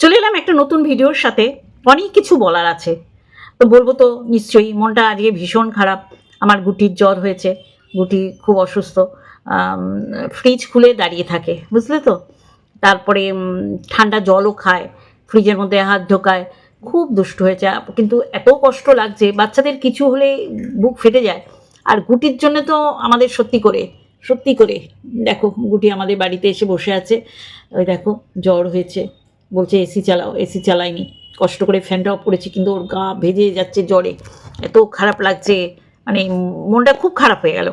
চলে এলাম একটা নতুন ভিডিওর সাথে। অনেক কিছু বলার আছে। তো বলব তো, নিশ্চয়ই মনটা আজকে ভীষণ খারাপ। আমার গুটির জ্বর হয়েছে, গুটি খুব অসুস্থ। ফ্রিজ খুলে দাঁড়িয়ে থাকে, বুঝলে তো? তারপরে ঠান্ডা জলও খায় ফ্রিজের মধ্যে হাত ঢোকায়, খুব দুষ্ট হয়েছে। কিন্তু এত কষ্ট লাগছে, বাচ্চাদের কিছু হলে বুক ফেটে যায়। আর গুটির জন্য তো আমাদের সত্যি করে সত্যি করে। দেখো, গুটি আমাদের বাড়িতে এসে বসে আছে। ওই দেখো, জ্বর হয়েছে। বলছে এসি চালাও এসি চালাইনি। কষ্ট করে ফ্যানটা অফ করেছি কিন্তু ওর গা ভেজে যাচ্ছে জ্বরে। এত খারাপ লাগছে মানে মনটা খুব খারাপ হয়ে গেল।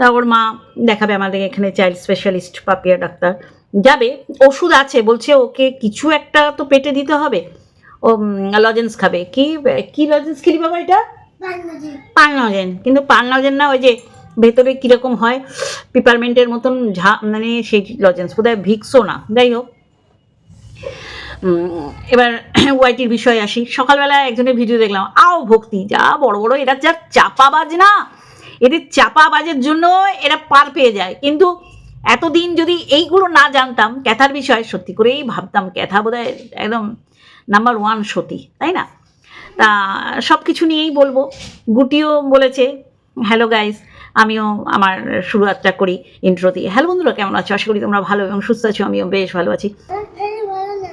তা ওর মা দেখাবে আমাদের এখানে চাইল্ড স্পেশালিস্ট পাপিয়া ডাক্তার। যাবে ওষুধ আছে বলছে ওকে কিছু একটা তো পেটে দিতে হবে। ও লজেন্স খাবে। কি কি লজেন্স খেলি বাবা এটা? পান লজেন কিন্তু পান লজেন না ওই যে ভেতরে কীরকম হয় পিপারমেন্টের মতন ঝা মানে সেই লজেন্স বোধহয় ভিক্সও না। যাই হোক এবার ওয়াইটির বিষয়ে আসি। সকালবেলা একজনের ভিডিও দেখলাম। আও ভক্তি, যা বড় বড়, এরা যা চাপাবাজ না? এদের চাপাবাজের জন্য এরা পার পেয়ে যায়। কিন্তু এতদিন যদি এইগুলো না জানতাম, ক্যাথার বিষয়ে সত্যি করেই ভাবতাম, ক্যাথা বোধহয় একদম নাম্বার ওয়ান সতী, তাই না? তা সব কিছু নিয়েই বলব। গুটিও বলেছে হ্যালো গাইস আমিও আমার শুরুয়াতটা করি ইন্ট্রো দিয়ে। হ্যালো বন্ধুরা, কেমন আছো? আশা করি তোমরা ভালো এবং সুস্থ আছো, আমিও বেশ ভালো আছি তরকারি ভালো না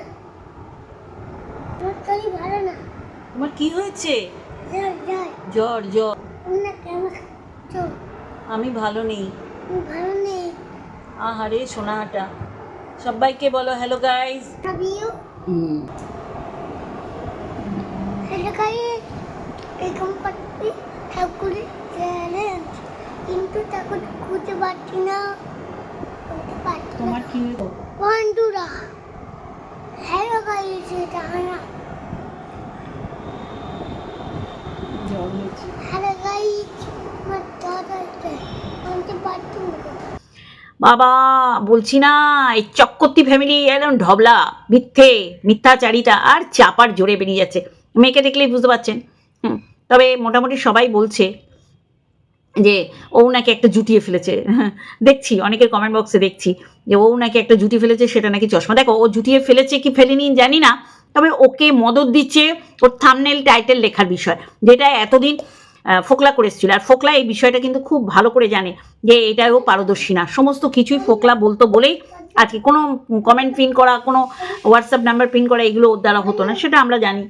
তরকারি ভালো না তোমার কি হয়েছে? জ্বর জ্বর। আমি ভালো নেই। ভালো নেই। আহারে সোনাহাটা। সবাইকে বলো হ্যালো গাইস হ্যালো গাইস এরকম করতে ঠাকুরে চ্যালেঞ্জ কিন্তু তখন খুঁজে পাচ্ছি না। তোমার কি হলো বন্ধুরা হ্যালো গাইস এটা না জ্বর হয়েছে হ্যালো গাইস আমার দাদা বলতে পারছি না বাবা বলছি না এই চক্কর্তি ফ্যামিলি একদম ঢবলা মিথ্যে মিথ্যাচারিতা আর চাপার জোরে বেরিয়ে যাচ্ছে। মেয়েকে দেখলেই বুঝতে পারছেন। হুম, তবে মোটামুটি সবাই বলছে যে ও নাকি একটা জুটিয়ে ফেলেছে। হ্যাঁ, দেখছি অনেকের কমেন্ট বক্সে দেখছি যে ও নাকি একটা জুটি ফেলেছে সেটা নাকি চশমা। দেখো ও জুটিয়ে ফেলেছে কি ফেলেনি জানি না তবে ওকে মদত দিচ্ছে ওর থামনেল টাইটেল লেখার বিষয়, যেটা এতদিন ফোকলা করে এসেছিল। আর ফোকলা এই বিষয়টা কিন্তু খুব ভালো করে জানে যে এটাও পারদর্শী না। সমস্ত কিছুই ফোকলা বলতো বলেই আজকে কোনো কমেন্ট প্রিন্ট করা, কোনো হোয়াটসঅ্যাপ নাম্বার প্রিন্ট করা এগুলো ওর দ্বারা হতো না, সেটা আমরা জানি।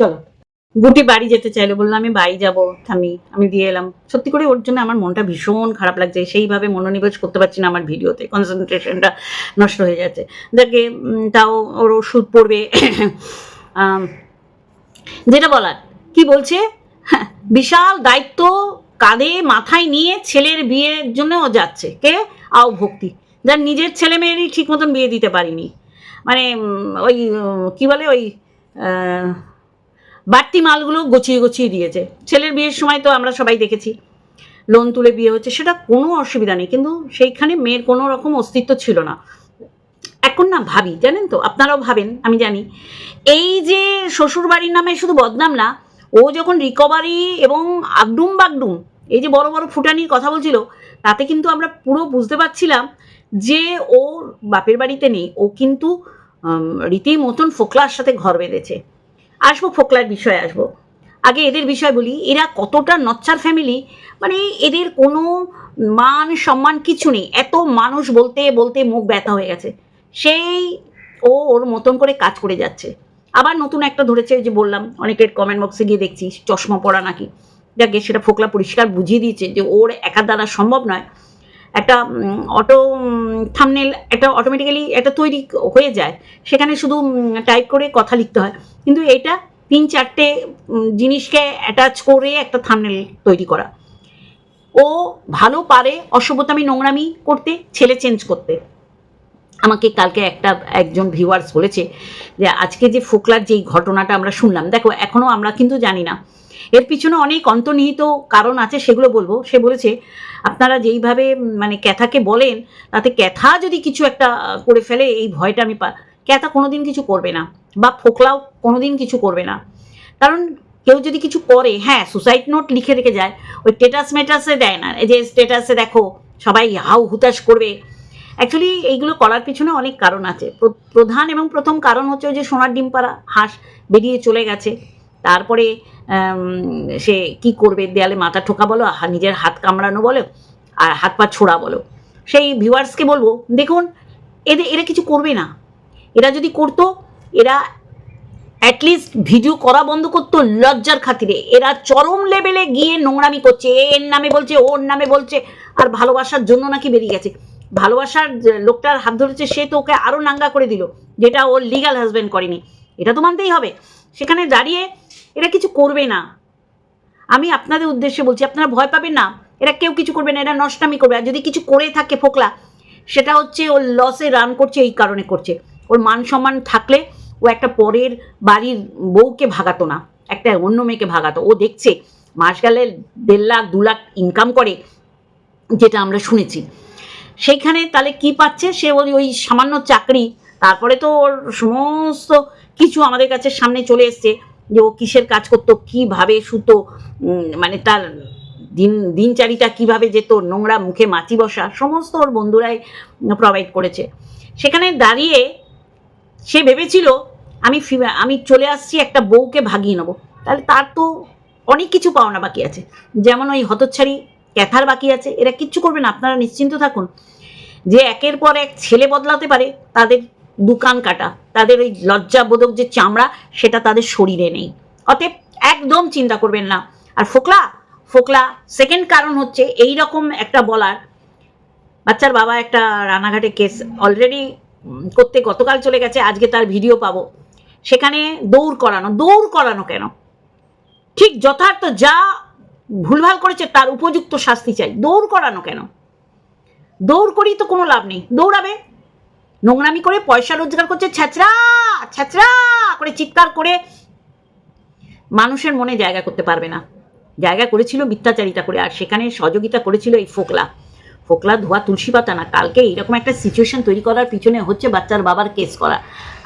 চলো। গুটি বাড়ি যেতে চাইলো, বলল, আমি বাড়ি যাব, থামি। আমি দিয়ে এলাম। সত্যি করে ওর জন্য আমার মনটা ভীষণ খারাপ লাগছে। সেইভাবে মনোনিবেশ করতে পারছি না আমার ভিডিওতে। কনসেন্ট্রেশনটা নষ্ট হয়ে যাচ্ছে। দেখে তাও ওর ওষুধ পড়বে। যেটা বলার, কি বলছে? বিশাল দায়িত্ব কাঁধে মাথায় নিয়ে ছেলের বিয়ের জন্য ও যাচ্ছে। কে? আও ভক্তি। যার নিজের ছেলে মেয়েরই ঠিক মতন বিয়ে দিতে পারিনি। মানে ওই কি বলে ওই বাড়তি মালগুলো গছিয়ে গছিয়ে দিয়েছে। ছেলের বিয়ের সময় তো আমরা সবাই দেখেছি। লোন তুলে বিয়ে হচ্ছে, সেটা কোনো অসুবিধা নেই, কিন্তু সেইখানে মেয়ের কোনো রকম অস্তিত্ব ছিল না। এখন না ভাবি, জানেন তো, আপনারাও ভাবেন, আমি জানি। এই যে শ্বশুর বাড়ির নামে শুধু বদনাম না, ও যখন রিকভারি এবং আগডুম বাগডুম, এই যে বড় বড় ফুটানির কথা বলছিল, তাতে কিন্তু আমরা পুরো বুঝতে পারছিলাম যে ও বাপের বাড়িতে নেই, ও কিন্তু রীতিমতন ফোকলার সাথে ঘর বেঁধেছে। আসব, ফোকলার বিষয়ে আসব। আগে এদের বিষয় বলি, এরা কতটা নচ্চার ফ্যামিলি মানে এদের কোনো মান, সম্মান কিছু নেই। এত মানুষ বলতে বলতে মুখ ব্যথা হয়ে গেছে। সেই ও ওর মতন করে কাজ করে যাচ্ছে। আবার নতুন একটা ধরেছে, যে বললাম, অনেকের কমেন্ট বক্সে গিয়ে দেখছি, চশমা পরা নাকি। যাকে সেটা ফোকলা পরিষ্কার বুঝিয়ে দিয়েছে যে ওর একা দ্বারা সম্ভব নয়। একটা অটো থামনেল একটা অটোমেটিক্যালি একটা তৈরি হয়ে যায়। সেখানে শুধু টাইপ করে কথা লিখতে হয়। কিন্তু এটা তিন চারটে জিনিসকে অ্যাটাচ করে একটা থামনেল তৈরি করা। ও ভালো পারে অসভ্যতামি, নোংরামি করতে, ছেলে চেঞ্জ করতে। আমাকে কালকে একটা, একজন ভিউয়ার্স বলেছে যে, আজকে যে ফোকলার যেই ঘটনাটা আমরা শুনলাম, দেখো এখনও আমরা কিন্তু জানি না। এর পিছনে অনেক অন্তর্নিহিত কারণ আছে, সেগুলো বলব। সে বলেছে, আপনারা যেইভাবে মানে ক্যাথাকে বলেন, তাতে ক্যাথা যদি কিছু একটা করে ফেলে, এই ভয়টা আমি পা ক্যাথা কোনোদিন কিছু করবে না, বা ফোকলাও কোনোদিন কিছু করবে না। কারণ কেউ যদি কিছু করে হ্যাঁ সুসাইড নোট লিখে রেখে যায়, ওই স্টেটাস মেটাসে দেয় না, যে স্টেটাসে দেখো, সবাই হাউ হুতাশ করবে। অ্যাকচুয়ালি এইগুলো করার পিছনে অনেক কারণ আছে। প্র- প্রধান এবং প্রথম কারণ হচ্ছে ওই যে সোনার ডিম পাড়া হাঁস বেরিয়ে চলে গেছে। তারপরে সে কি করবে, দেয়ালে মাথা ঠোকা বলো নিজের হাত কামড়ানো বলো, আর হাত পা ছোড়া বলো। সেই ভিউয়ার্সকে বলব, দেখুন, এদের, এরা কিছু করবে না। এরা যদি করতো, এরা অ্যাটলিস্ট ভিডিও করা বন্ধ করতো লজ্জার খাতিরে। এরা চরম লেভেলে গিয়ে নোংরামি করছে। এর নামে বলছে ওর নামে বলছে, আর ভালোবাসার জন্য নাকি বেরিয়ে গেছে। ভালোবাসার লোকটার হাত ধরেছে, সে তো ওকে আরও নাঙ্গা করে দিল, যেটা ওর লিগাল হাজব্যান্ড করেনি। এটা তো মানতেই হবে। সেখানে দাঁড়িয়ে এরা কিছু করবে না। আমি আপনাদের উদ্দেশ্যে বলছি, আপনারা ভয় পাবেন না। এরা কেউ কিছু করবে না, এরা নষ্টামি করবে। আর যদি কিছু করে থাকে ফোকলা, সেটা হচ্ছে ওর লসে রান করছে, এই কারণে করছে। ওর মান সম্মান থাকলে ও একটা পরের বাড়ির বউকে ভাগাতো না, একটা অন্য মেয়েকে ভাগাতো। ও দেখছে, মাস গেলে দেড় লাখ, দু লাখ ইনকাম করে, যেটা আমরা শুনেছি। সেইখানে তাহলে কি পাচ্ছে? সে ওই ওই সামান্য চাকরি, তারপরে তো ওর সমস্ত কিছু আমাদের কাছে সামনে চলে এসছে। যে ও কিসের কাজ করতো কীভাবে উম, মানে তার দিন দিনচারিটা কীভাবে যেত নোংরা মুখে মাছি বসা সমস্ত ওর বন্ধুরাই প্রোভাইড করেছে। সেখানে দাঁড়িয়ে সে ভেবেছিল আমি আমি চলে আসছি একটা বউকে ভাগিয়ে নেব। তাহলে তার তো অনেক কিছু পাওনা বাকি আছে। যেমন ওই হতচ্ছাড়ি ক্যাথার বাকি আছে। এরা কিচ্ছু করবে না আপনারা নিশ্চিন্ত থাকুন। যে একের পর এক ছেলে বদলাতে পারে তাদের দোকান কাটা, তাদের ওই লজ্জাবোধক যে চামড়া, সেটা তাদের শরীরে নেই। অতএব একদম চিন্তা করবেন না। আর ফোকলা ফোকলা সেকেন্ড কারণ হচ্ছে এই রকম একটা বলার, বাচ্চার বাবা একটা রানাঘাটে কেস অলরেডি করতে গতকাল চলে গেছে, আজকে তার ভিডিও পাবো। সেখানে দৌড় করানো দৌড় করানো কেন? ঠিক যথার্থ যা ভুলভাল করেছে, তার উপযুক্ত শাস্তি চাই। দৌড় করানো কেন? দৌড় করি তো কোনো লাভ নেই। দৌড়াবে। নোংরামি করে পয়সা রোজগার করছে ছ্যাচরা ছ্যাচরা করে চিৎকার করে মানুষের মনে জায়গা করতে পারবে না। জায়গা করেছিল মিথ্যাচারিতা করে, আর সেখানে সহযোগিতা করেছিল এই ফোকলা। ফোকলা, ধোয়া, তুলসী পাতা না, কালকে এরকম একটা সিচুয়েশন তৈরি করার পিছনে হচ্ছে বাচ্চার বাবার কেস করা।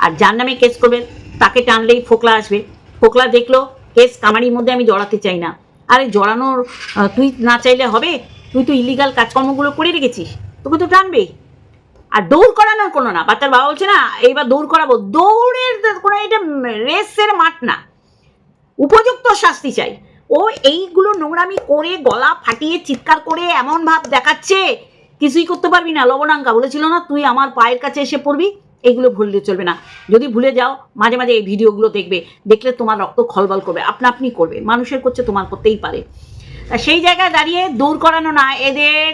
আর যার নামে কেস করবে, তাকে টানলেই ফোকলা আসবে। ফোকলা দেখল কেস কামারির মধ্যে আমি জড়াতে চাই না। আরে জড়ানোর তুই না চাইলে হবে? তুই তো ইলিগাল কাজকর্মগুলো করে রেখেছিস। তোকে তো টানবেই। আর দৌড় করানোর কোনো না বাচ্চার বাবা বলছে, না, এইবার দৌড় করাবো। দৌড়ের কোনো এটা রেসের মাঠ না। উপযুক্ত শাস্তি চাই। ও এইগুলো নোংরামি করে গলা ফাটিয়ে চিৎকার করে এমন ভাব দেখাচ্ছে, কিছুই করতে পারবি না। লবণাঙ্কা বলেছিল না, তুই আমার পায়ের কাছে এসে পড়বি এগুলো ভুললে চলবে না। যদি ভুলে যাও, মাঝে মাঝে এই ভিডিওগুলো দেখবে, দেখলে তোমার রক্ত খলবল করবে। আপনা আপনি করবে। মানুষের করছে তোমার করতেই পারে। সেই জায়গায় দাঁড়িয়ে দৌড় করানো না, এদের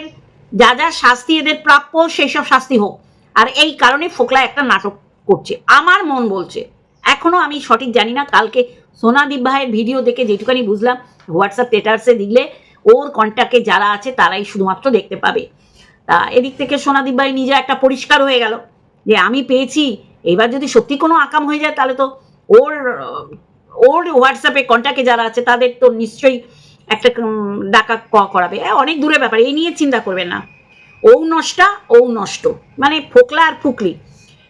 যা যা শাস্তি এদের প্রাপ্য সেই সব শাস্তি হোক। আর এই কারণে ফোকলা একটা নাটক করছে। আমার মন বলছে। এখনও আমি সঠিক জানি না। কালকে সোনাদীপ ভাইয়ের ভিডিও দেখে যেটুকানি বুঝলাম, হোয়াটসঅ্যাপ স্টেটাসে দিলে ওর কন্ট্যাক্টে যারা আছে, তারাই শুধুমাত্র দেখতে পাবে। তা এদিক থেকে সোনাদীপ ভাই নিজে একটা পরিষ্কার হয়ে গেল যে আমি পেয়েছি, এবার যদি সত্যি কোনো আকাম হয়ে যায়, তাহলে তো ওর ওর হোয়াটসঅ্যাপে কন্ট্যাক্টে যারা আছে, তাদের তো নিশ্চয়ই একটা ডাকা ক- করাবে। অনেক দূরের ব্যাপার, এই নিয়ে চিন্তা করবেন না। ও নষ্টা ও নষ্ট। মানে ফোকলা আর ফুকলি।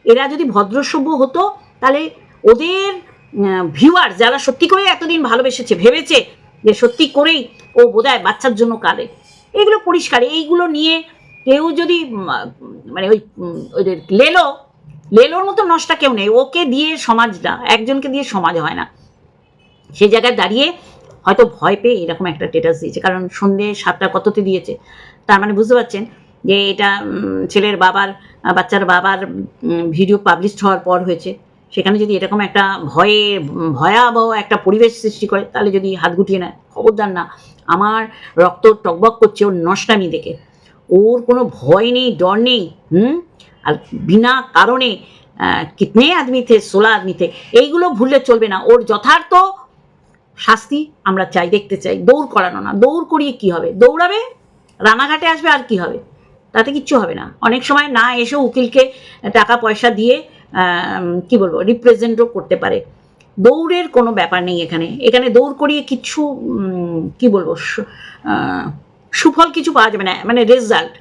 এরা যদি ভদ্রসভ্য হতো, তাহলে ওদের ভিউয়ার যারা সত্যি করে এতদিন ভালোবেসেছে, ভেবেছে যে সত্যি করেই ও বোধহয় বাচ্চার জন্য কাঁদে। এগুলো পরিষ্কার। এইগুলো নিয়ে কেউ যদি মানে ওই ওদের লেলো, লেলোর মতো নষ্টা কেউ নেই। ওকে দিয়ে সমাজ না, একজনকে দিয়ে সমাজ হয় না। সেই জায়গায় দাঁড়িয়ে হয়তো ভয় পেয়ে এরকম একটা স্টেটাস দিয়েছে। কারণ সন্ধে সাতটা কততে দিয়েছে? তার মানে বুঝতে পারছেন যে এটা ছেলের বাবার, বাচ্চার বাবার ভিডিও পাবলিশ হওয়ার পর হয়েছে। সেখানে যদি এরকম একটা ভয়ে, ভয়াবহ একটা পরিবেশ সৃষ্টি করে, তাহলে যদি হাত গুটিয়ে নেয়, খবরদার না। আমার রক্ত টকবক করছে ওর নষ্টামি দেখে। ওর কোনো ভয় নেই, ডর নেই, হুম? আর বিনা কারণে কিতনে আদমি থে ষোলো আদমি থে এইগুলো ভুললে চলবে না। ওর যথার্থ শাস্তি আমরা চাই, দেখতে চাই। দৌড় করানো না। দৌড় করিয়ে কি হবে? দৌড়াবে? রানাঘাটে আসবে আর কি হবে? তাতে কিচ্ছু হবে না। অনেক সময় না এসে উকিলকে টাকা পয়সা দিয়ে কি বলব রিপ্রেজেন্টও করতে পারে। দৌড়ের কোনো ব্যাপার নেই এখানে। এখানে দৌড় করিয়ে কিছু কি বলব সুফল কিছু পাওয়া যাবে না। মানে রেজাল্ট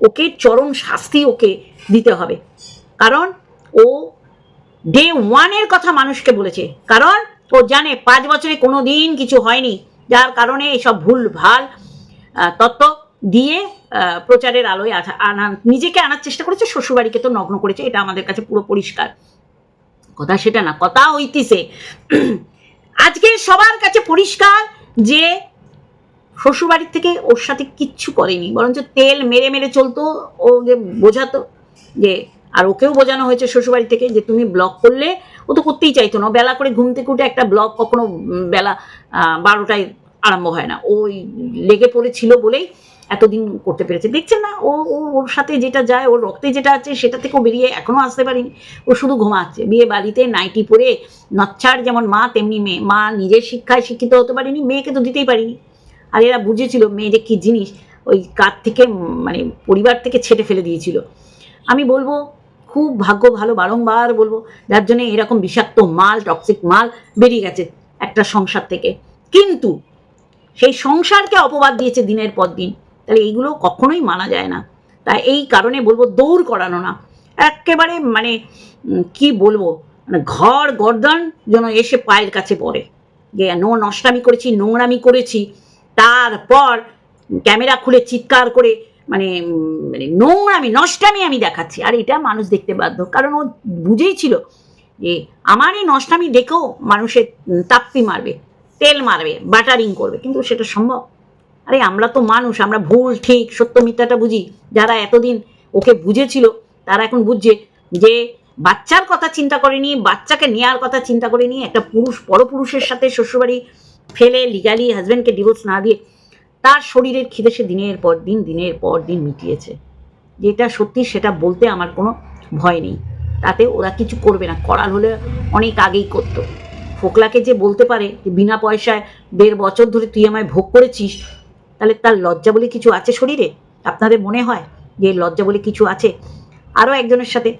ওকে চরম শাস্তি ওকে দিতে হবে। কারণ ও ডে ওয়ানের কথা মানুষকে বলেছে। কারণ ও জানে, পাঁচ বছরে কোনো দিন কিছু হয়নি। যার কারণে এসব ভুল ভালো তত্ত্ব দিয়ে প্রচারের আলোয় আনা, নিজেকে আনার চেষ্টা করেছে, শ্বশুরবাড়িকে তো নগ্ন করেছে, এটা আমাদের কাছে পুরো পরিষ্কার। কথা সেটা না, কথা হইতিছে। আজকে সবার কাছে পরিষ্কার যে, শ্বশুরবাড়ির থেকে ওর সাথে কিচ্ছু করেনি, বরঞ্চ তেল মেরে মেরে চলতো ও যে বোঝাতো যে, আর ওকেও বোঝানো হয়েছে শ্বশুরবাড়ি থেকে যে, তুমি ব্লগ করলে ও তো করতেই চাইতো না। বেলা করে ঘুম থেকে উঠে একটা ব্লগ কখনো বেলা বারোটায় আরম্ভ হয় না। ওই লেগে পড়েছিল বলেই এতদিন করতে পেরেছে। দেখছেন না, ও ওর সাথে যেটা যায়, ওর রক্তে যেটা আছে সেটা থেকেও বেরিয়ে এখনও আসতে পারিনি। ও শুধু ঘুমাচ্ছে। বিয়ে বাড়িতে নাইটি পরে নচ্ছার যেমন মা, তেমনি মেয়ে। মা নিজের শিক্ষায় শিক্ষিত হতে পারিনি, মেয়েকে তো দিতেই পারিনি। আর এরা বুঝেছিল, মেয়ে যে কী জিনিস, ওই কার থেকে মানে পরিবার থেকে ছেটে ফেলে দিয়েছিল। আমি বলব খুব ভাগ্য ভালো বারংবার বলব, যার জন্য এরকম বিষাক্ত মাল টক্সিক মাল বেরিয়ে গেছে একটা সংসার থেকে। কিন্তু সেই সংসারকে অপবাদ দিয়েছে দিনের পর দিন। তাহলে এইগুলো কখনোই মানা যায় না। তাই এই কারণে বলব দৌড় করানো না। একেবারে মানে কি বলব মানে ঘর গর্দন যেন এসে পায়ের কাছে পড়ে। যে নো নষ্টামি করেছি, নোংরামি করেছি, তারপর ক্যামেরা খুলে চিৎকার করে মানে মানে নোংরামি নষ্টামি আমি দেখাচ্ছি। আর এটা মানুষ দেখতে বাধ্য। কারণ ও বুঝেই ছিল যে আমার এই নষ্টামি দেখেও মানুষের তাপ্পি মারবে, তেল মারবে, বাটারিং করবে। কিন্তু সেটা সম্ভব। আরে, আমরা তো মানুষ, আমরা ভুল, ঠিক, সত্য, মিথ্যাটা বুঝি। যারা এতদিন ওকে বুঝেছিল, তারা এখন বুঝছে যে, বাচ্চার কথা চিন্তা করেনি বাচ্চাকে নেওয়ার কথা চিন্তা করেনি একটা পুরুষ, পরপুরুষের সাথে শ্বশুরবাড়ি ফেলে লিগালি হাজব্যান্ডকে ডিভোর্স না দিয়ে তার শরীরের খিদে সে দিনের পর দিন, দিনের পর দিন মিটিয়েছে। যেটা সত্যি সেটা বলতে আমার কোনো ভয় নেই। তাতে ওরা কিছু করবে না। করার হলে অনেক আগেই করতো। ফোকলাকে যে বলতে পারে যে বিনা পয়সায় দেড় বছর ধরে তুই আমায় ভোগ করেছিস, তাহলে তার লজ্জা বলে কিছু আছে শরীরে? আপনাদের মনে হয় যে লজ্জা বলে কিছু আছে? আরও একজনের সাথে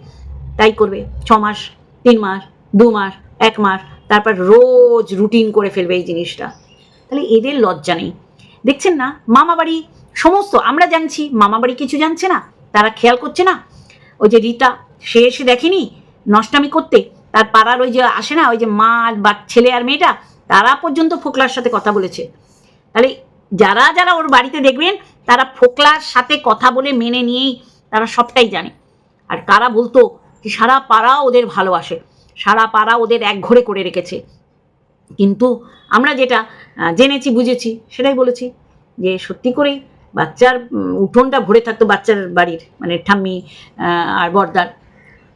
তাই করবে। ছ মাস, তিন মাস, দু মাস, এক মাস, তারপর রোজ রুটিন করে ফেলবে এই জিনিসটা। তাহলে এদের লজ্জা নেই। দেখছেন না? মামা বাড়ি সমস্ত আমরা জানছি মামা বাড়ি কিছু জানছে না, তারা খেয়াল করছে না। ওই যে রীতা, সে এসে দেখেনি নষ্টামি করতে। তার পাড়ার ওই যে আসে না, ওই যে মা বা, ছেলে আর মেয়েটা, তারা পর্যন্ত ফোকলার সাথে কথা বলেছে। তাহলে যারা যারা ওর বাড়িতে দেখবেন, তারা ফোকলার সাথে কথা বলে মেনে নিয়েই তারা সবটাই জানে। আর কারা বলতো যে সারা পাড়া ওদের ভালোবাসে, সারা পাড়া ওদের এক ঘরে করে রেখেছে। কিন্তু আমরা যেটা জেনেছি, বুঝেছি, সেটাই বলেছি যে সত্যি করেই বাচ্চার উঠোনটা ভরে থাকতো বাচ্চার বাড়ির মানে ঠাম্মি আর বর্দার।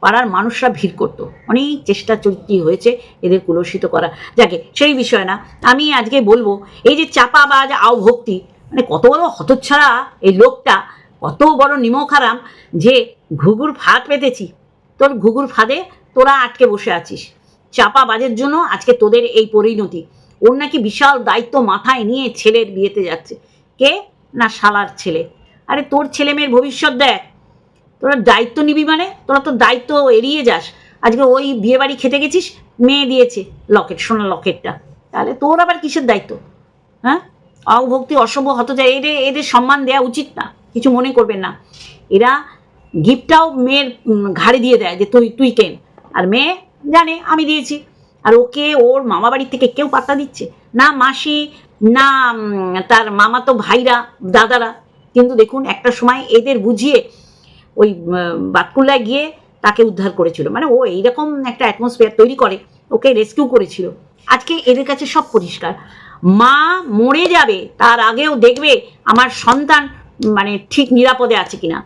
পাড়ার মানুষরা ভিড় করতো। অনেক চেষ্টা চুক্তি হয়েছে এদের কুলসিত করা। যাকে সেই বিষয় না। আমি আজকে বলব, এই যে চাপাবাজ আও ভক্তি মানে কত বড় হতচ্ছাড়া এই লোকটা, কত বড় নিমখারাম যে ঘুঘুর ফাঁদ পেতেছি। তোর ঘুঘুর ফাঁদে তোরা আটকে বসে আছিস। চাপা বাজের জন্য আজকে তোদের এই পরিণতি। ওর নাকি বিশাল দায়িত্ব মাথায় নিয়ে ছেলের বিয়েতে যাচ্ছে। কে? না, শালার ছেলে। আরে তোর ছেলে মেয়ের ভবিষ্যৎ দেখ। তোরা দায়িত্ব নিবি মানে? তোরা তো দায়িত্ব এড়িয়ে যাস। আজকে ওই বিয়ে বাড়ি খেতে গেছিস, মেয়ে দিয়েছে লকেট সোনা লকেটটা। তাহলে তোর আবার কিসের দায়িত্ব? হ্যাঁ? অভক্তি অসভ্য হত যায় এদের এদের সম্মান দেওয়া উচিত না। কিছু মনে করবেন না। এরা গিফটটাও মেয়ের ঘাড়ে দিয়ে দেয় যে তুই তুই কেন? আর মেয়ে জানে, আমি দিয়েছি। আর ওকে ওর মামা বাড়ি থেকে কেউ পাত্তা দিচ্ছে। না মাসি, না তার মামা তো ভাইরা, দাদারা। কিন্তু দেখুন, একটা সময় এদের বুঝিয়ে ওই বাতকুল্লায় গিয়ে তাকে উদ্ধার করেছিল। মানে ও এইরকম একটা অ্যাটমসফিয়ার তৈরি করে, ওকে রেস্কিউ করেছিল। আজকে এদের কাছে সব পরিষ্কার। মা মরে যাবে, তার আগেও দেখবে আমার সন্তান মানে ঠিক নিরাপদে আছে কিনা।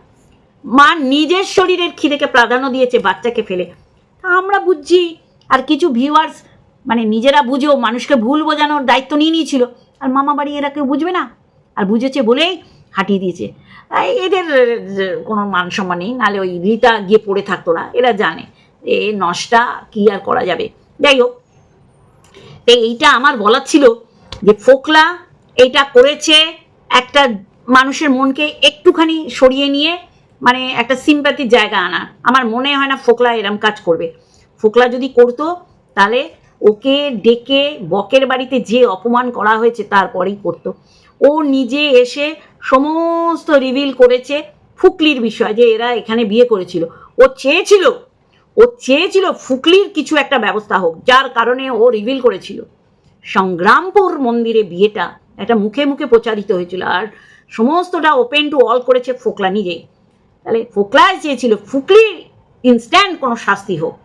মা নিজের শরীরের খিদেকে প্রাধান্য দিয়েছে বাচ্চাকে ফেলে। তা আমরা বুঝছি। আর কিছু ভিউয়ার্স মানে নিজেরা বুঝেও মানুষকে ভুল বোঝানোর দায়িত্ব নিয়ে নিয়েছিল। আর মামা বাড়ি এরা কেউ বুঝবে না। আর বুঝেছে বলেই হাঁটিয়ে দিয়েছে। এদের কোনো মান সম্মান নেই। নাহলে ওই রীতা গিয়ে পড়ে থাকতো না। এরা জানে এ নষ্টা কি আর করা যাবে। যাই হোক, তো এইটা আমার বলার ছিল যে ফোকলা এইটা করেছে একটা মানুষের মনকে একটুখানি সরিয়ে নিয়ে মানে একটা সিম্প্যাথির জায়গা আনা আমার মনে হয় না ফোকলা এরম কাজ করবে। ফোকলা যদি করতো, তাহলে ওকে ডেকে বকের বাড়িতে যে অপমান করা হয়েছে, তারপরেই করতো। ও নিজে এসে সমস্ত রিভিল করেছে ফুকলির বিষয়, যে এরা এখানে বিয়ে করেছিল। ও চেয়েছিল ও চেয়েছিল ফুকলির কিছু একটা ব্যবস্থা হোক, যার কারণে ও রিভিল করেছিল। সংগ্রামপুর মন্দিরে বিয়েটা একটা মুখে মুখে প্রচারিত হয়েছিল, আর সমস্তটা ওপেন টু অল করেছে ফোকলা নিজেই। তাহলে ফোকলাই চেয়েছিল ফুকলির ইনস্ট্যান্ট কোনো শাস্তি হোক।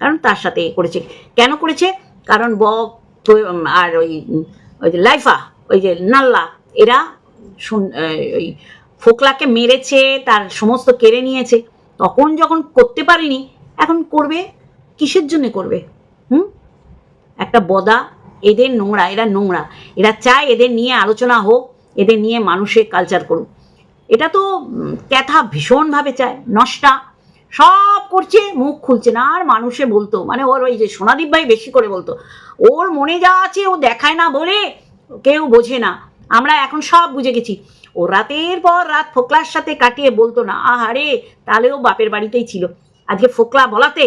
কারণ তার সাথে করেছে। কেন করেছে? কারণ বক আর ওই ওই যে লাইফা, ওই যে নাল্লা, এরা ওই ফোকলাকে মেরেছে, তার সমস্ত কেড়ে নিয়েছে। তখন যখন করতে পারিনি, এখন করবে, কিসের জন্য করবে? হুম? একটা বদা, এদের নোংরা, এরা নোংরা। এরা চায় এদের নিয়ে আলোচনা হোক, এদের নিয়ে মানুষের কালচার করুক। এটা তো ক্যাথা ভীষণভাবে চায়, নষ্টা। সব করছে, মুখ খুলছে না, আর মানুষে বলতো মানে ওর ওই যে সোনাদীপ ভাই বেশি করে বলতো, ওর মনে যা আছে ও দেখায় না বলে কেউ বোঝে না। আমরা এখন সব বুঝে গেছি। ও রাতের পর রাত ফোকলার সাথে কাটিয়ে বলতো না আহারে তাহলেও বাপের বাড়িতেই ছিল। আজকে ফোকলা বলাতে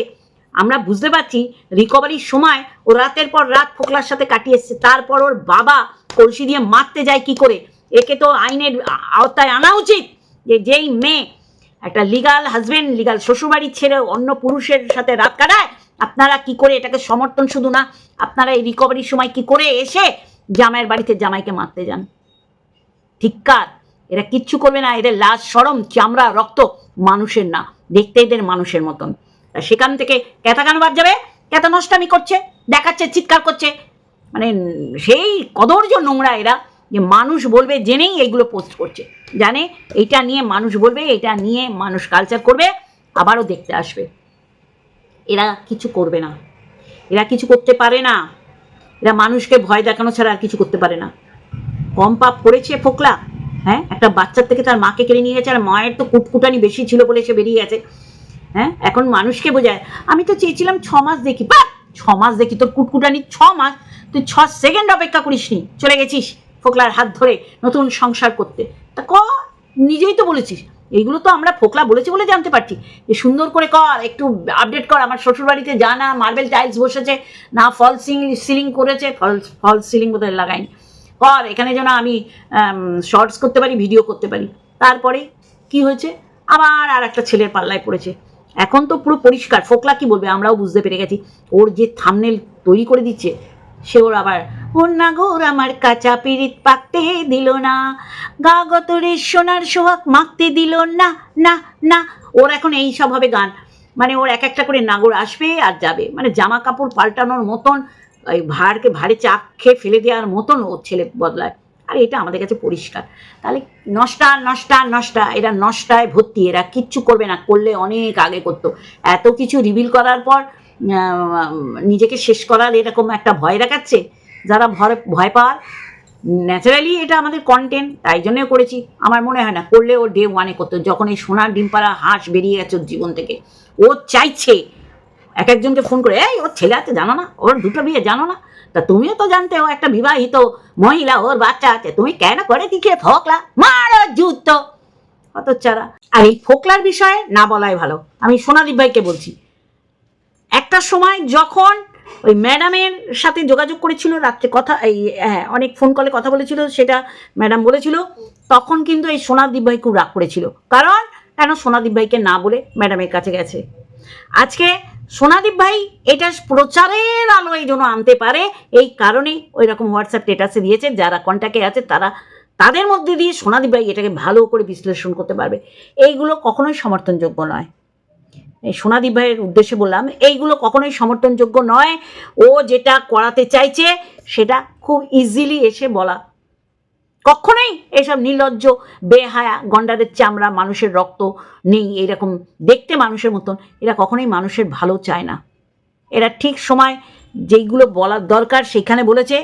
আমরা বুঝতে পারছি রিকভারির সময় ও রাতের পর রাত ফোকলার সাথে কাটিয়ে এসছে, তারপর ওর বাবা কলসি দিয়ে মারতে যায় কি করে? একে তো আইনের আওতায় আনা উচিত যে যেই মেয়ে একটা লিগাল হাজবেন্ড লিগাল শ্বশুরবাড়ি ছেড়ে অন্য পুরুষের সাথে রাত কাটায়, আপনারা কি করে এটাকে সমর্থন শুধু না, আপনারা এই রিকভারির সময় কি করে এসে জামাইয়ের বাড়িতে জামাইকে মারতে যান? ধিক্কার। এরা কিচ্ছু করবে না, এদের লাশ সরম, চামড়া, রক্ত মানুষের না, দেখতে এদের মানুষের মতন। সেখান থেকে ক্যাথা কেন বাদ যাবে ক্যাথা নষ্টামি করছে, দেখাচ্ছে, চিৎকার করছে। মানে সেই কদর্য নোংরা এরা যে মানুষ বলবে জেনেই এইগুলো পোস্ট করছে। জানে এইটা নিয়ে মানুষ বলবে এটা নিয়ে মানুষ কালচার করবে, আবারও দেখতে আসবে। এরা কিছু করবে না। এরা কিছু করতে পারে না। এরা মানুষকে ভয় দেখানো ছাড়া আর কিছু করতে পারে না। কম পাপ করেছে ফোকলা। হ্যাঁ একটা বাচ্চার থেকে তার মাকে কেড়ে নিয়ে গেছে, আর মায়ের তো কুটকুটানি বেশি ছিল বলে সে বেরিয়ে গেছে। হ্যাঁ এখন মানুষকে বোঝায়, আমি তো চেয়েছিলাম ছ মাস দেখি। বা ছ মাস দেখি, তোর কুটকুটানি ছ মাস, তুই ছ সেকেন্ড অপেক্ষা করিস নি চলে গেছিস। ফোকলার হাত ধরে নতুন সংসার করতে। তা ক? নিজেই তো বলেছিস। এইগুলো তো আমরা ফোকলা বলেছি বলে জানতে পারছি। যে সুন্দর করে কর, একটু আপডেট কর। আমার শ্বশুরবাড়িতে যা না মার্বেল টাইলস বসেছে। না ফল সিলিং করেছে ফল ফল সিলিং বোধহয় লাগায়নি। কর, এখানে যেন আমি শর্টস করতে পারি ভিডিও করতে পারি। তারপরে কি হয়েছে? আবার আর একটা ছেলের পাল্লায় পড়েছে। এখন তো পুরো পরিষ্কার। ফোকলা কি বলবে? আমরাও বুঝতে পেরে গেছি। ওর যে থামনেল তৈরি করে দিচ্ছে সে ওর আবার না গোর আমার কাঁচা পিরিত পাকতে দিল না, গা গতরে সোনার সোহাগ মাখতে দিল না না না। ওর এখন এই সব হবে গান। মানে ওর এক একটা করে নাগর আসবে আর যাবে। মানে জামা কাপড় পাল্টানোর মতন, ওই ভাড়কে ভারে চাক খেয়ে ফেলে দেওয়ার মতন ওর ছেলে বদলায়। আর এটা আমাদের কাছে পরিষ্কার। তাহলে নষ্টা নষ্টা নষ্টা, এরা নষ্টায় ভর্তি। এরা কিচ্ছু করবে না, করলে অনেক আগে করতো। এত কিছু রিভিল করার পর নিজেকে শেষ করার এরকম একটা ভয় দেখাচ্ছে, যারা ভয় ভয় পাওয়ার। ন্যাচারালি এটা আমাদের কন্টেন্ট তাই জন্য করেছি। আমার মনে হয় না, করলে ও ডে ওয়ানে করতো। যখন এই সোনার ডিমপাড়া হাঁস বেরিয়ে গেছে ওর জীবন থেকে, ও চাইছে, এক একজনকে ফোন করে, এই, ওর ছেলে আছে, জানো না? ওর দুটো বিয়ে, জানো না? তা তুমিও তো জানতে ও একটা বিবাহিত মহিলা, ওর বাচ্চা আছে তুমি কেন করে দিকে ফোকলা? মারো জুতো! অত চারা। আর এই ফোকলার বিষয়ে না বলাই ভালো। আমি সোনাদীপ ভাইকে বলছি একটা সময় যখন ওই ম্যাডামের সাথে যোগাযোগ করেছিল, রাত্রে কথা, এই হ্যাঁ অনেক ফোন কলে কথা বলেছিল, সেটা ম্যাডাম বলেছিল, তখন কিন্তু এই সোনাদীপ ভাই খুব রাগ করেছিল। কারণ কেন সোনাদীপ ভাইকে না বলে ম্যাডামের কাছে গেছে? আজকে সোনাদীপ ভাই এটা প্রচারের আলো এই জন্য আনতে পারে, এই কারণেই ওই রকম হোয়াটসঅ্যাপ স্টেটাসে দিয়েছে, যারা কন্ট্যাক্টে আছে তারা, তাদের মধ্যে দিয়ে সোনাদীপ ভাই এটাকে ভালো করে বিশ্লেষণ করতে পারবে। এইগুলো কখনোই সমর্থনযোগ্য নয়। সোনাদীপ ভাইয়ের উদ্দেশ্যে বললাম, এইগুলো কখনোই সমর্থনযোগ্য নয়। ও যেটা করাতে চাইছে, সেটা খুব ইজিলি এসে বলা। কখনোই এসব নির্লজ্জ, বেহায়া, গন্ডারের চামড়া, মানুষের রক্ত নেই, এরকম দেখতে মানুষের মতন, এরা কখনোই মানুষের ভালো চায় না। এরা ঠিক সময় যেইগুলো বলার দরকার, সেখানে বলেছে,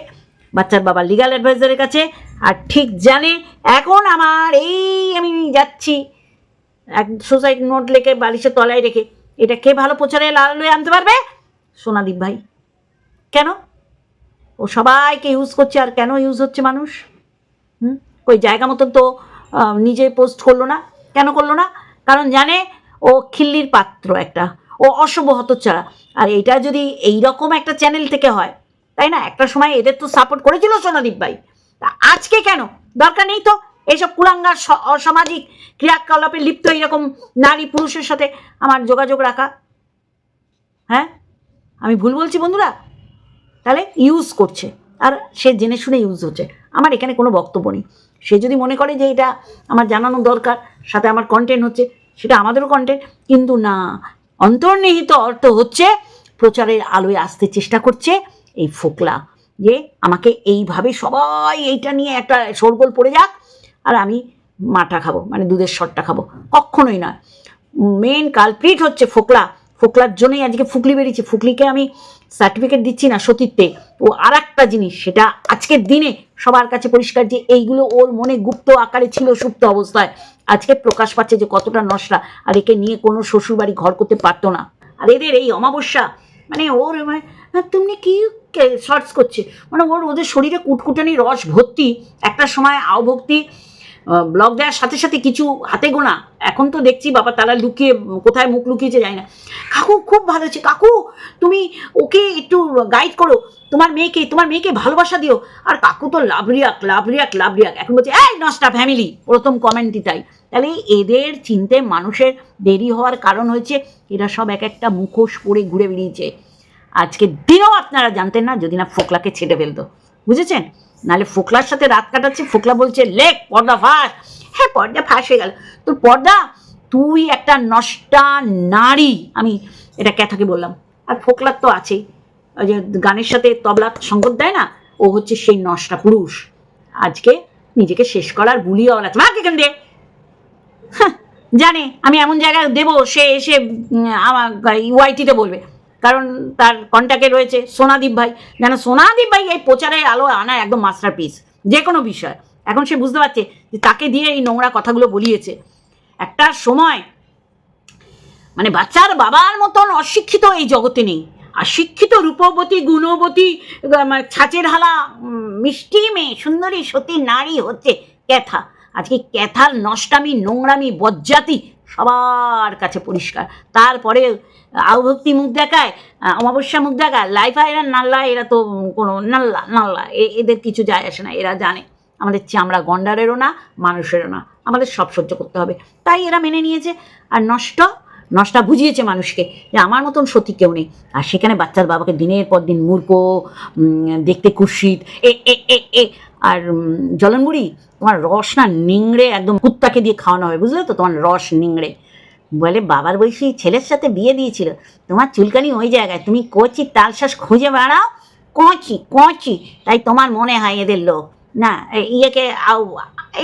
বাচ্চার বাবা লিগাল অ্যাডভাইজারের কাছে, আর ঠিক জানে, এখন আমার এই আমি যাচ্ছি। এক সোসাইটি নোট লেখে, বালিশের তলায় রেখে। এটা কে ভালো প্রচারে লালয়ে আনতে পারবে? সোনাদীপ ভাই। কেন? ও সবাইকে ইউজ করছে, আর কেন ইউজ হচ্ছে মানুষ? হুম? ওই জায়গা মতন তো নিজে পোস্ট করল না। কেন করল না? কারণ জানে ও খিল্লির পাত্র একটা। ও অশুভ হতচ্ছাড়া। আর এটা যদি এই রকম একটা চ্যানেল থেকে হয়, তাই না? একটা সময় এদের তো সাপোর্ট করেছিল সোনাদীপ ভাই। আজকে কেন? দরকার নেই তো। এইসব কুলাঙ্গার অসামাজিক ক্রিয়াকলাপে লিপ্ত এইরকম নারী পুরুষের সাথে আমার যোগাযোগ রাখা। হ্যাঁ? আমি ভুল বলছি বন্ধুরা? তাহলে ইউজ করছে। আর সে জেনে শুনে ইউজ হচ্ছে। আমার এখানে কোনো বক্তব্য নেই। সে যদি মনে করে যে এটা আমার জানানো দরকার, সাথে আমার কন্টেন্ট হচ্ছে, সেটা আমাদেরও কন্টেন্ট কিন্তু না, অন্তর্নিহিত অর্থ হচ্ছে প্রচারের আলোয় আসতে চেষ্টা করছে এই ফোকলা। যে আমাকে এইভাবে সবাই এইটা নিয়ে একটা শোরগোল পড়ে যাক আর আমি মাটা খাব মানে দুধের শটটা খাব। কখনোই নয়। মেন কালপ্রিট হচ্ছে ফোকলা। ফোকলার জন্যই আজকে ফুকলি বেরিয়েছে। ফুকলিকে আমি সার্টিফিকেট দিচ্ছি না সতীত্বে ও আর একটা জিনিস সেটা আজকের দিনে সবার কাছে পরিষ্কার যে এইগুলো ওর মনে গুপ্ত আকারে ছিল সুপ্ত অবস্থায়। আজকে প্রকাশ পাচ্ছে যে কতটা নষ্টা আর একে নিয়ে কোনো শ্বশুরবাড়ি ঘর করতে পারতো না। আর এদের এই অমাবস্যা মানে ওর মানে "হ্যাঁ, তুমি কি শর্টস করছে? মানে ওর ওদের শরীরে কুটকুটানি রস ভর্তি একটা সময় আওভক্তি ব্লগ দেওয়ার সাথে সাথে কিছু হাতে গোনা। এখন তো দেখছি বাবা তারা লুকিয়ে, কোথায় মুখ লুকিয়েছে যায় না। কাকু, খুব ভালো আছে। কাকু, তুমি ওকে একটু গাইড করো। তোমার মেয়েকে তোমার মেয়েকে ভালোবাসা দিও। আর কাকু তো লাভরিয়াক লাভরিয়াক লাভরিয়াক। এখন বলছে, এই নষ্টা ফ্যামিলি প্রথম কমেন্টই তাই। তাহলে এদের চিনতে মানুষের দেরি হওয়ার কারণ হয়েছে, এরা সব এক একটা মুখোশ পরে ঘুরে বেরিয়েছে আজকে দিনও আপনারা জানতেন না, যদি না ফোকলাকে ছেড়ে ফেলতো। বুঝেছেন? নাহলে ফোকলার সাথে রাত কাটাচ্ছে ফোকলা বলছে লেখ পর্দা ফাঁস। হ্যাঁ পর্দা ফাঁস হয়ে গেল। তোর পর্দা? তুই একটা নষ্টা নারী। আমি এটা ক্যাথাকে বললাম। আর ফোকলার তো আছেই। ওই যে গানের সাথে তবলা সঙ্গত দেয় না ও হচ্ছে সেই নষ্টা পুরুষ। আজকে নিজেকে শেষ করার বুলিও আছে। মা কেখান দিয়ে। হ্যাঁ, জানে আমি এমন জায়গায় দেবো সে এসে আমার ইউআইটিতে বলবে। কারণ তার কন্ট্যাক্টে রয়েছে সোনাদীপ ভাই। যেন সোনাদীপ ভাই এই প্রচারের আলো আনা একদম মাস্টার পিস যে কোনো বিষয়। এখন সে বুঝতে পারছে যে তাকে দিয়ে এই নোংরা কথাগুলো বলিয়েছে। একটা সময় মানে বাচ্চার বাবার মতন অশিক্ষিত এই জগতে নেই। আর শিক্ষিত রূপবতী, গুণবতী ছাঁচের হালা মিষ্টি মেয়ে, সুন্দরী, সতী, নারী হচ্ছে ক্যাথা। আজকে ক্যাথার নষ্টামি, নোংরামি, বজ্জাতি সবার কাছে পরিষ্কার। তারপরে আউভক্তি মুখ দেখায়, অমাবস্যা মুখ দেখায় লাইফা এরা নাল্লা, এরা তো কোনো নাল্লা নাল্লা এদের কিছু যায় আসে না, এরা জানে। আমাদের চামড়া গন্ডারেরও না, মানুষেরও না, আমাদের সব সহ্য করতে হবে। তাই এরা মেনে নিয়েছে। আর নষ্ট, নষ্টা বুঝিয়েছে মানুষকে যে আমার মতন সত্যি কেউ নেই। আর সেখানে বাচ্চার বাবাকে দিনের পর দিন মূর্খ দেখতে কুৎসিত এ এ এ আর উম, জলনবুড়ি তোমার রস না নিংড়ে একদম কুত্তাকে দিয়ে খাওয়ানো হবে বুঝলে তো? তোমার রস নিংড়ে। বলে বাবার বয়সী ছেলের সাথে বিয়ে দিয়েছিল। তোমার চুলকানি ওই জায়গায়। তুমি কচি তালশ্বাস খুঁজে বেড়াও। কচি কচি। তাই তোমার মনে হয় এদের লোক। না ইয়েকে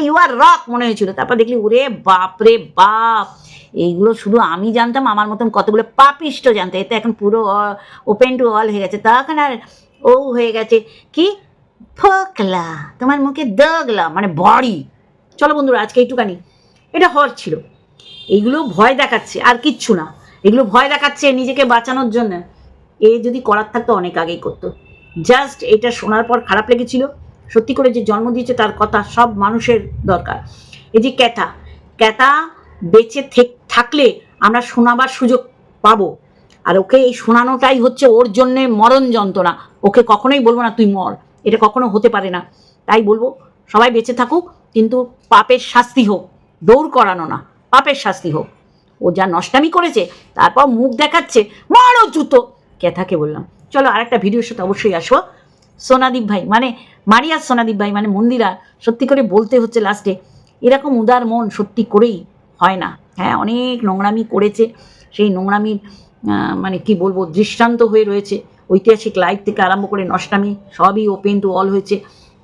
ইউ আর রক মনে হয়েছিল। তারপর দেখলি ওরে বাপ রে বাপ! এইগুলো শুধু আমি জানতাম আমার মতন কতগুলো পাপিষ্ট জানতো। এতে এখন পুরো ওপেন টু অল হয়ে গেছে। তখন আর ও হয়ে গেছে। কি? ফোকলা তোমার মুখে দগলা মানে বড়ি। চলো বন্ধুরা, আজকে এইটুকানি। এটা হর ছিল। এইগুলো ভয় দেখাচ্ছে, আর কিচ্ছু না। এগুলো ভয় দেখাচ্ছে নিজেকে বাঁচানোর জন্য। এ যদি করার থাকতো, অনেক আগেই করতো। জাস্ট এটা শোনার পর খারাপ লেগেছিল। সত্যি করে যে জন্ম দিয়েছে, তার কথা সব মানুষের দরকার। এই যে ক্যাথা ক্যাথা বেঁচে থাকলে আমরা শোনাবার সুযোগ পাবো। আর ওকে এই শোনানোটাই হচ্ছে ওর জন্যে মরণ যন্ত্রণা। ওকে কখনোই বলব না, তুই মর। এটা কখনো হতে পারে না। তাই বলব, সবাই বেঁচে থাকুক, কিন্তু পাপের শাস্তি হোক, দৌড় করানো না, পাপের শাস্তি হোক। ও যা নষ্টামি করেছে, তারপর মুখ দেখাচ্ছে, মারো জুতো। ক্যাথাকে বললাম? চলো আর একটা ভিডিওর সাথে অবশ্যই আসব। সোনাদীপ ভাই মানে মারিয়ার সোনাদীপ ভাই মানে মন্দিরা, সত্যি করে বলতে হচ্ছে লাস্টে এরকম উদার মন সত্যি করেই হয় না। হ্যাঁ অনেক নোংরামি করেছে। সেই নোংরামির মানে কি বলব, দৃষ্টান্ত হয়ে রয়েছে। ঐতিহাসিক লাইফ থেকে আরম্ভ করে নষ্টামি সবই ওপেন টু অল হয়েছে।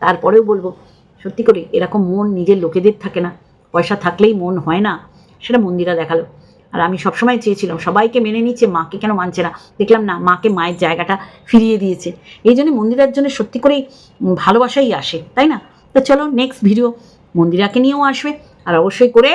তারপরেও বলব, সত্যি করে এরকম মন নিজের লোকেদের থাকে না। পয়সা থাকলেই মন হয় না, সেটা মন্দিরা দেখাল। আর আমি সবসময় চেয়েছিলাম, সবাইকে মেনে নিচ্ছে, মাকে কেন মানছে না? দেখলাম না, মাকে মায়ের জায়গাটা ফিরিয়ে দিয়েছে। এই জন্য মন্দিরার জন্য সত্যি করেই ভালোবাসাই আসে, তাই না? তো চলো নেক্সট ভিডিও মন্দিরাকে নিয়েও আসবে। আর অবশ্যই করে